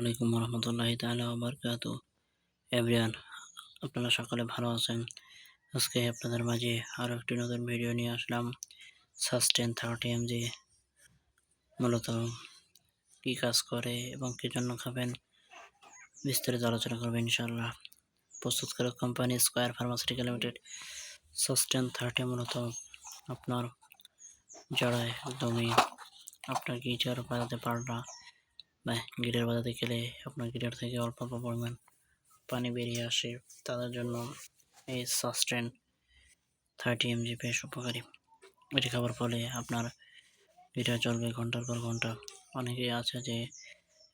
আলাইকুম রহমতুল্লাহি ওয়া বারাকাতু এভরিওয়ান আপনারা সকলে ভালো আছেন। আজকে আপনাদের মাঝে আরও একটি নতুন ভিডিও নিয়ে আসলাম। সাস্টেন থার্টি এম এমজি মূলত কী কাজ করে এবং কী জন্য খাবেন বিস্তারিত আলোচনা করবেন ইনশাআল্লাহ। প্রস্তুতকারক company Square pharmaceutical limited sustain thirty মূলত আপনার জড়ায় একদমই আপনার গিটার বাজাতে পারলা বা গিটার বাজাতে গেলে আপনার গিটার থেকে অল্প অল্প পরিমাণ পানি বেরিয়ে আসে। তাদের জন্য এই সাস্টেন থার্টি এমজি বেশ উপকারী। এটি খাবার ফলে আপনার গিটার চলবে ঘণ্টার পর ঘণ্টা। অনেকেই আছে যে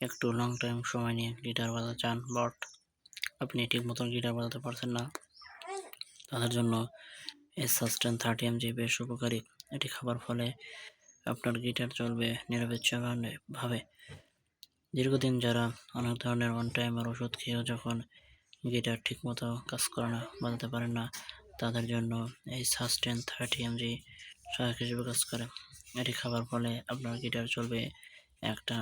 একটু লং টাইম সময় নিয়ে গিটার বাজাতে চান বাট আপনি ঠিক মতন গিটার বাজাতে পারছেন না। তাদের জন্য এই সাস্টেন থার্টি এমজি বেশ উপকারী। এটি খাবার ফলে আপনার গিটার চলবে নিরবিচ্ছিন্নভাবে। দীর্ঘদিন যারা অনেক ধরনের ওয়ান টাইমের ওষুধ খেয়েও যখন গিটার ঠিকমতো কাজ করে না, বাজাতে পারেন না, তাদের জন্য এই সাস্টেন থার্টি এমজি সহায়ক হিসেবে কাজ করে। এটি খাবার ফলে আপনার গিটার চলবে একটা।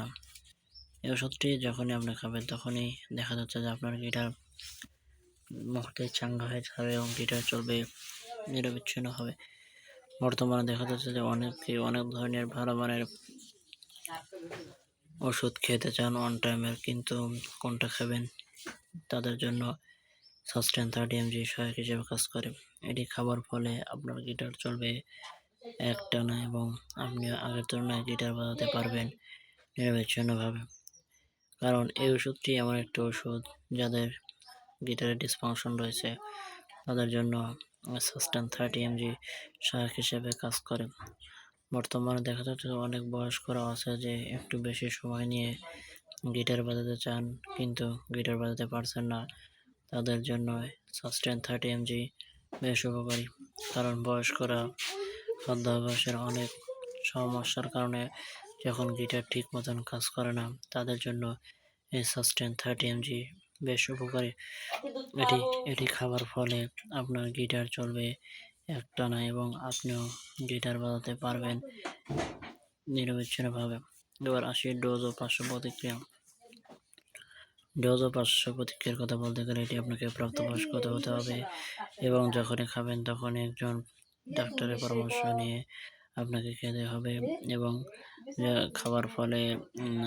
এই ওষুধটি যখনই আপনি খাবেন তখনই দেখা যাচ্ছে যে আপনার গিটার মুহূর্তে চাঙ্গা হয়ে যাবে এবং গিটার চলবে নিরবিচ্ছিন্ন হবে বর্তমানে দেখা যাচ্ছে যে অনেকে অনেক ধরনের ভালো মানের ওষুধ খেতে চান ওয়ান টাইমের কিন্তু কোনটা খাবেন? তাদের জন্য সাস্টেন থার্টি এমজি সহায়ক হিসেবে কাজ করে। এটি খাবার ফলে আপনার গিটার চলবে একটানা এবং আপনি আগের তুলনায় গিটার বাজাতে পারবেন নিরবিচ্ছিন্নভাবে। কারণ এই ওষুধটি এমন একটি ওষুধ যাদের গিটারের ডিসফাংশন রয়েছে, তাদের জন্য সাস্টেন থার্টি এমজি সহায়ক হিসেবে কাজ করে। বর্তমানে দেখা যাচ্ছে অনেক বয়স্করা আছে যে একটু বেশি সময় নিয়ে গিটার বাজাতে চান, কিন্তু গিটার বাজাতে পারছেন না। তাদের জন্য সাস্টেন থার্টি এমজি বেশ উপকারী, কারণ বয়স্করা খাদ্যাভ্যাসের অনেক সমস্যার কারণে যখন গিটার ঠিক মতন কাজ করে না, তাদের জন্য এই সাস্টেন থার্টি এমজি বেশ উপকারী। এটি এটি খাবার ফলে আপনার গিটার চলবে একটানা এবং আপনিও গিটার বাজাতে পারবেন নিরবিচ্ছিন্নভাবে। এবার আসি ডোজ ও পার্শ্ব প্রতিক্রিয়া। ডোজ ও পার্শ্ব প্রতিক্রিয়ার কথা বলতে গেলে এটি আপনাকে প্রাপ্তবয়স্ক হতে হবে এবং যখনই খাবেন তখন একজন ডাক্তারের পরামর্শ নিয়ে আপনাকে খেতে হবে এবং খাবার ফলে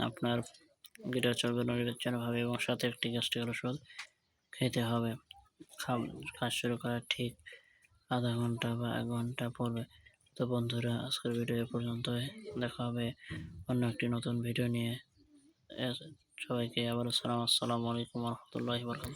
আপনার গিটার চলবে নিরবিচ্ছিন্নভাবে এবং সাথে একটি গ্যাস্ট্রিকের ওষুধ খেতে হবে। কাজ শুরু করার ঠিক আধা ঘণ্টা বা এক ঘণ্টা পড়বে। তো বন্ধুরা, আজকের ভিডিও পর্যন্ত দেখা হবে অন্য একটি নতুন ভিডিও নিয়ে। সবাইকে আবার সালাম আসসালামু আলাইকুম রহমতুল্লাহ বরকাত